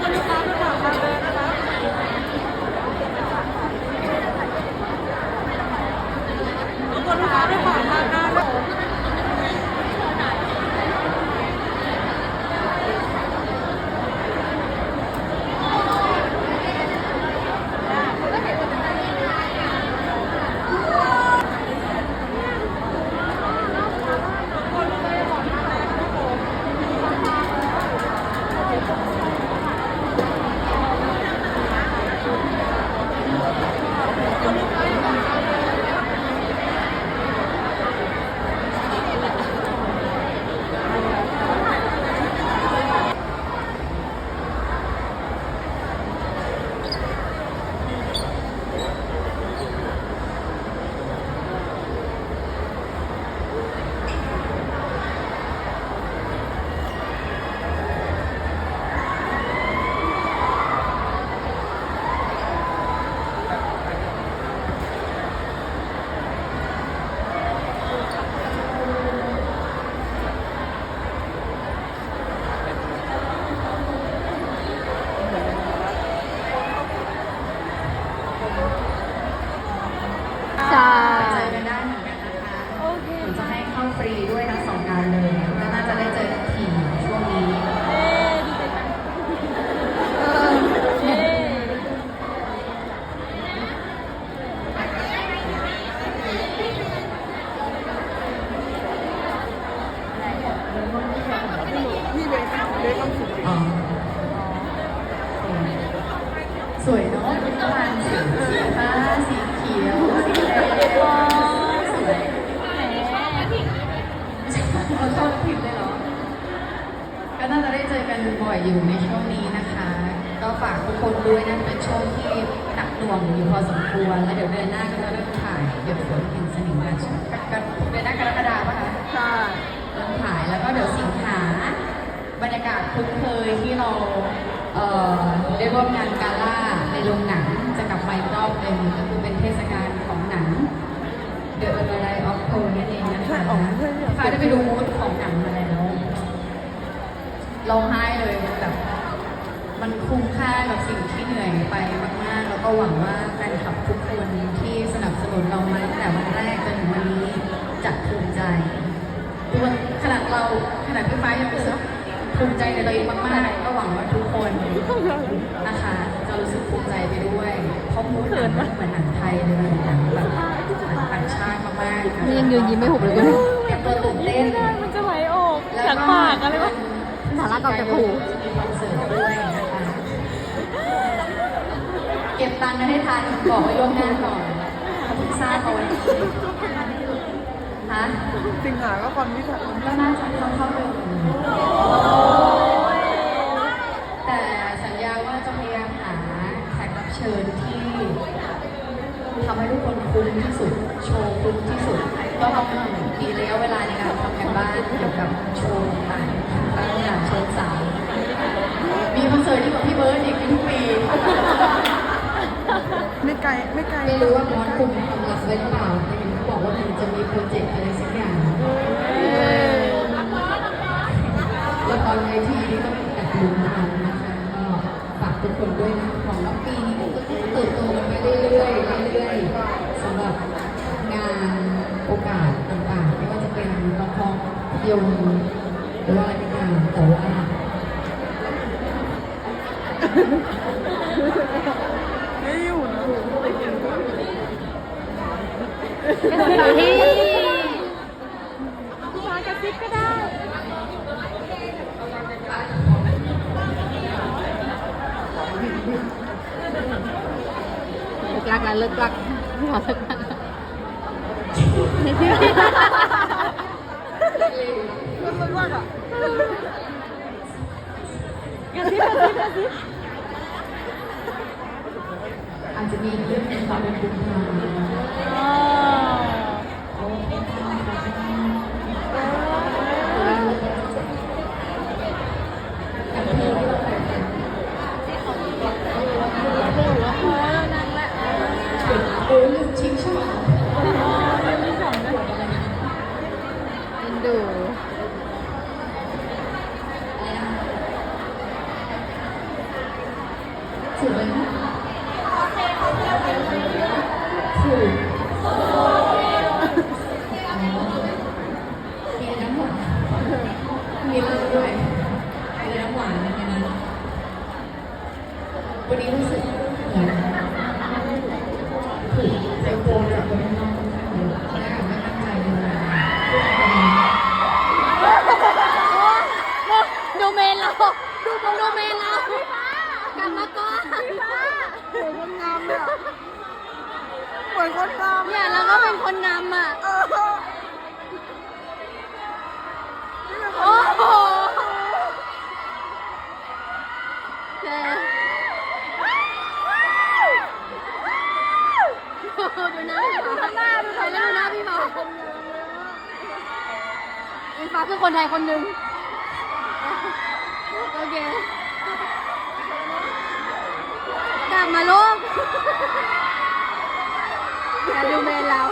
คนลูกค้าหรือเปล่าคะ น้ำตาลสีสีฟ้าสีเขียวสีแดงสวยเราชอบผิดเลยเหรอ ก็น่าจะได้เจอกันบ่อยอยู่ในช่วงนี้นะคะ ก็ฝากทุกคนด้วยนะเป็นช่วงที่หนักหน่วงอยู่พอสมควร แล้วเดี๋ยวเดือนหน้าก็จะเริ่มถ่ายเดี๋ยวฝนกินสนิมกันกันเดือนหน้ากรกฎาปะคะใช่เริ่มถ่ายแล้วก็เดี๋ยวสิงหาบรรยากาศคุ้นเคยที่เราเอ่อ ได้ร่วมงานกาล่าในโรงหนังจะกลับมาอีกรอบหนึ่งก็คือเป็นเทศกาลของหนัง The a v a l i of p o นั่นเองนะคะค่ะได้ไปดูมูดของหนังมาแล้วร้องไห้เลยแบบมันคุ้มค่ากับสิ่งที่เหนื่อยไปมาก ๆ แล้วก็หวังว่าแฟนคลับทุกคนที่สนับสนุนเรามาตั้งแต่วันแรกจนถึงวันนี้จะภูมิใจทุกคนขนาดเราขนาดพี่ฟ้ายังรู้สึก ภูมิใจในตัวเองมากๆก็หวังว่าทุกคนนะคะจะรู้สึกภูมิใจไปด้วย เพราะมูดหนังมันเหมือนหนังไทยเลยเหมือนหนังแบบหนังต่างชาติมากๆนี่ยังยืนยิ้มไม่หุบเลยกูเนี่ยเตรียมตัวตื่นเต้นมันจะไหลออกจากปากอะไรวะสาระเก่าจากหูมีคอนเสิร์ตด้วยนะคะเก็บตังค์กันให้ทันบอกไว้ล่วงหน้าก่อนเขาเพิ่งทราบเอาไว้ฮะสิงหาก็ความที่ถ่ายก็น่าจะเข้าเข้าไปแต่สัญญาว่าจะพยายามหาแขกรับเชิญที่ทำให้ทุกคนคุ้ม ที่สุด โชว์คุ้มที่สุดก็ต้องมีระยะเวลาในการทำกันบ้านเกี่ยวกับโชว์ต่างๆตั้งแต่โชว์สามมีคอนเสิร์ตที่กับพี่เบิร์ดอีกทุกปีไม่ไกลไม่ไกลไม่รู้ว่าบอสคุมความลับไว้หรือเปล่าแต่เห็นเขาบอกว่ามันจะมีโปรเจกต์อะไรสักอย่างละครเวทีนี่ก็เป็นแบบลุ้นกันนะคะก็ฝากทุกคนด้วยนะของว่าปีนี้ก็จะเติบโตกันไปเรื่อยๆเรื่อยๆสำห รับงานโอกาสต่างๆ ไม่ว่าจะเป็นละครภาพยนตร์หรือว่าอะไรก็ตามแต่ว่าไม่อยู่นะมากระซิบก็ได้เลิกลักแล้วเลิกลักขอสักพัก อาจจะมีเรื่องของความเป็นคุณค่าอ๋ Ooh. ดูเมนเราดูดูเมนเรากลับมาก่อนเหมือนคนงามเลยอะเหมือนคนงามเนี่ยแล้วก็เป็นคนนำอะเออโอ้โหแกดูหน้าพี่ฟ้าหน้าดูใครแล้วดูหน้าพี่ฟ้าพี่ฟ้าคือคนไทยคนหนึ่งโอ เคกลับมาลูกอย่าดูเมนเรา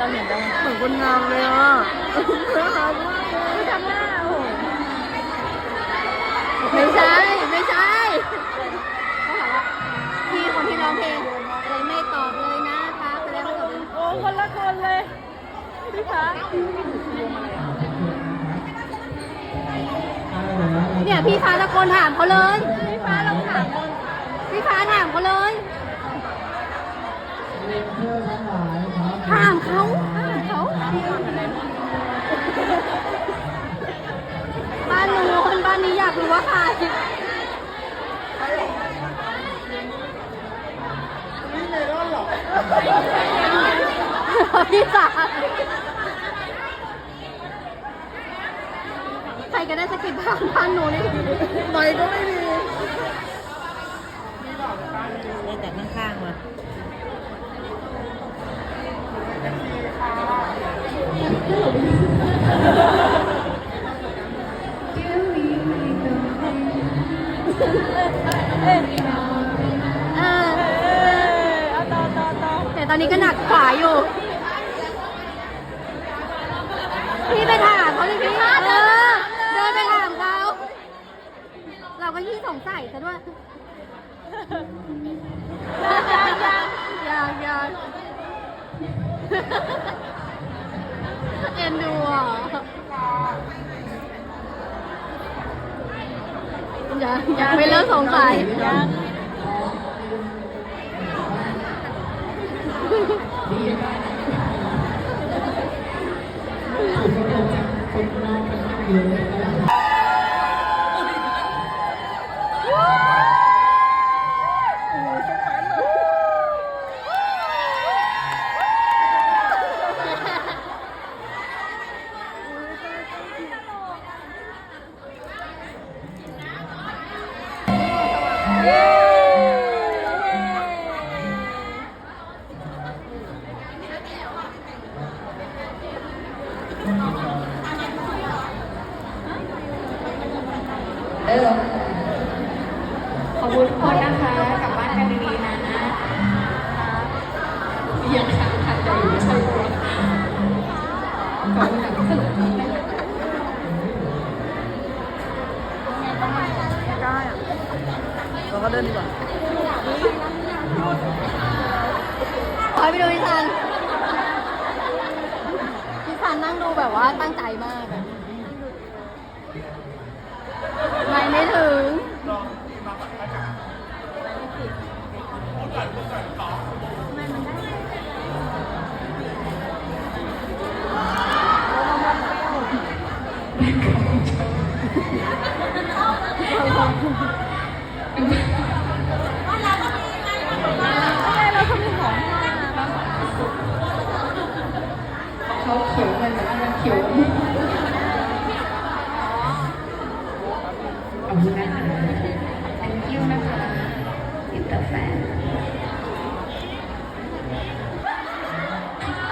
เราเห็นแล้ว เหมือน คนงามเลยอะน่ารักมากเลยทำหน้าโอ้โหไม่ใช่ ไม่ใช่เขาถามว่าพี่คนที่ร้องเพลงอะไรไม่ตอบเลยนะคะแสดงว่าตอบโอ้คนละคนเลยพี่ฟ้าเนี่ยพี่ฟ้าตะโกนถามเขาเลย พี่ฟ้าลองถามพี่ฟ้าถามเขาเลย ถามเขาถามเขาบ้านนู้น บ้านนี้อยากรู้ว่าใครนี่เมลอนเหรอพี่สาใครก็ได้สกิปบ้านบ้านหนูนี่ไม่ก็ไม่มี ตอนนี้ก็หนักขวาอยู่ พี่ไปถามเขาเลยพี่เออเดินไปถามเขา เราก็ยิ่งสงสัยซะด้วยยังยังยังเอ็นดูอะยังยังไม่เลิกสงสัย ยั เราก็เดินดีกว่าขอให้ไปดูพี่ซันพี่ซันนั่งดูแบบว่าตั้งใจมาก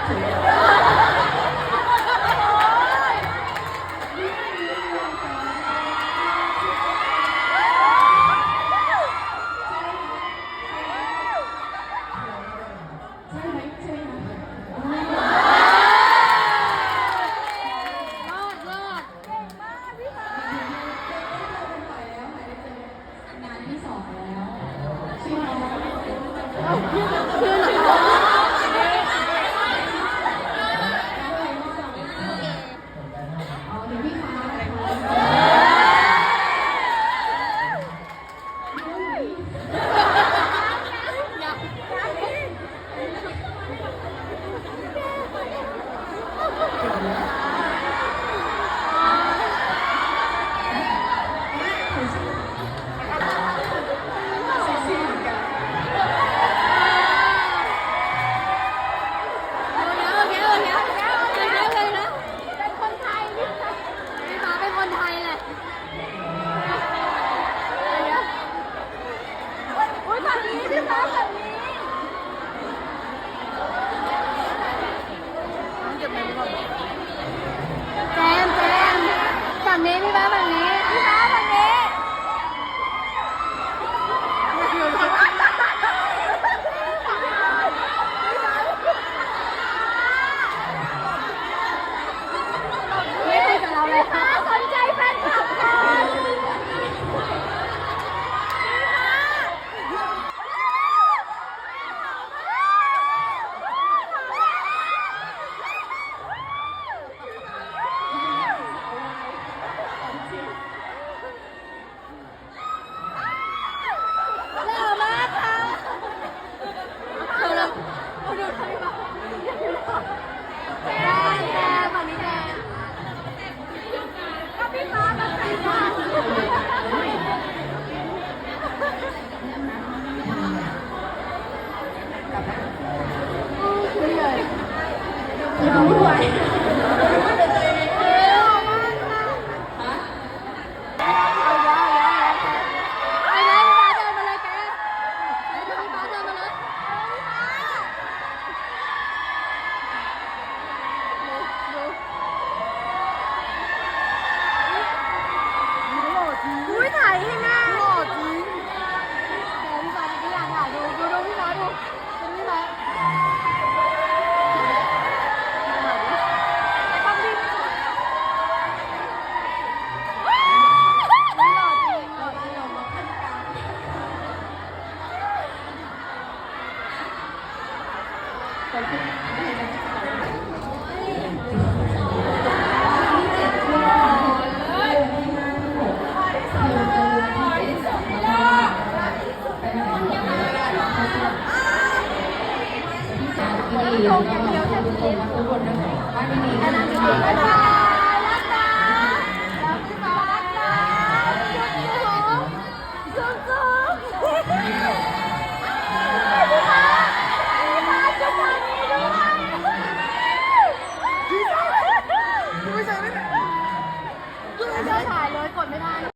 ที่สองแล้วชื่อน้อง 你不会 งอย่างเดียวใช่ไหม